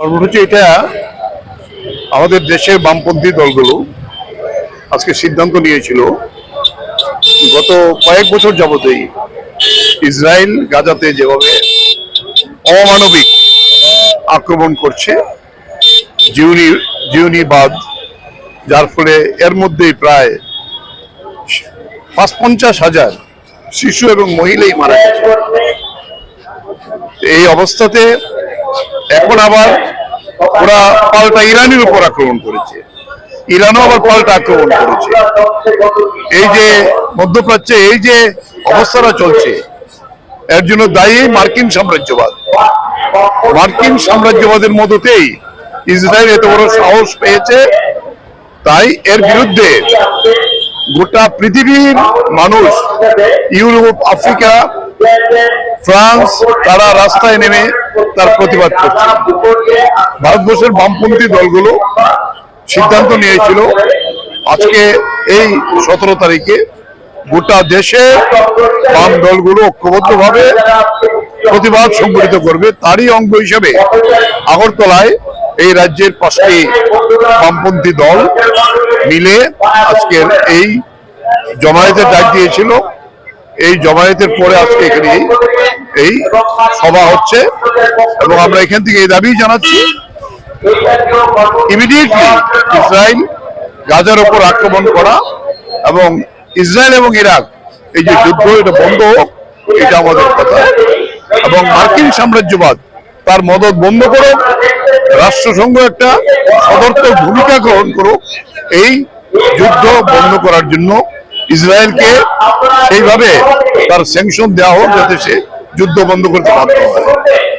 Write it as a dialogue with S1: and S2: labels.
S1: কর্মসূচি এটা আমাদের দেশের বামপন্থী দলগুলো আজকে সিদ্ধান্ত নিয়েছিল। গত কয়েক বছর যাবতেই ইসরায়েল গাজাতে যেভাবে অমানবিক আক্রমণ করছে, জিউনি, জিউনিবাদ, যার ফলে এর মধ্যেই প্রায় পাঁচ পঞ্চাশ হাজার শিশু এবং মহিলাই মারা গেছে। এই অবস্থাতে এখন আবার ওরা পাল্টা ইরানের উপর আক্রমণ করেছে। ইরানও আবার পাল্টা আক্রমণ করেছে। এই যে মধ্যপ্রাচ্যে এই যে অবস্থাটা চলছে, এর জন্য দায়ী মার্কিন সাম্রাজ্যবাদ। মার্কিন সাম্রাজ্যবাদের মদতেই ইসরায়েল এত বড় সাহস পেয়েছে। তাই এর বিরুদ্ধে গোটা পৃথিবীর মানুষ, ইউরোপ, আফ্রিকা ফ্রান্স, তারা রাস্তায় নেমে তার প্রতিবাদ করছে। ভারতবর্ষের বামপন্থী দলগুলো সিদ্ধান্ত নিয়েছিল, আজকে এই সতেরো তারিখে গোটা দেশে বাম দলগুলো ঐক্যবদ্ধভাবে প্রতিবাদ সংগঠিত করবে। তারই অঙ্গ হিসেবে আগরতলায় এই রাজ্যের পাঁচটি বামপন্থী দল মিলে আজকের এই জমায়েতের ডাক দিয়েছিল। এই জমায়েতের পরে আজকে এখানে এই- সভা হচ্ছে এবং আমরা এখান থেকে এই দাবি জানাচ্ছি ইমিডিয়েটলি ইসরায়েল গাজার ওপর আক্রমণ করা এবং ইসরায়েল এবং ইরাক, এই যে যুদ্ধ, এটা বন্ধ হোক, এটা আমাদের কথা। এবং মার্কিন সাম্রাজ্যবাদ তার মদত বন্ধ করুক, রাষ্ট্রসংঘ একটা সদর্থক ভূমিকা গ্রহণ করুক, এই যুদ্ধ বন্ধ করার জন্য ইসরায়েলকে সেইভাবে তার স্যাংশন দেওয়া হোক যাতে সে যুদ্ধ বন্ধ করতে বাধ্য হয়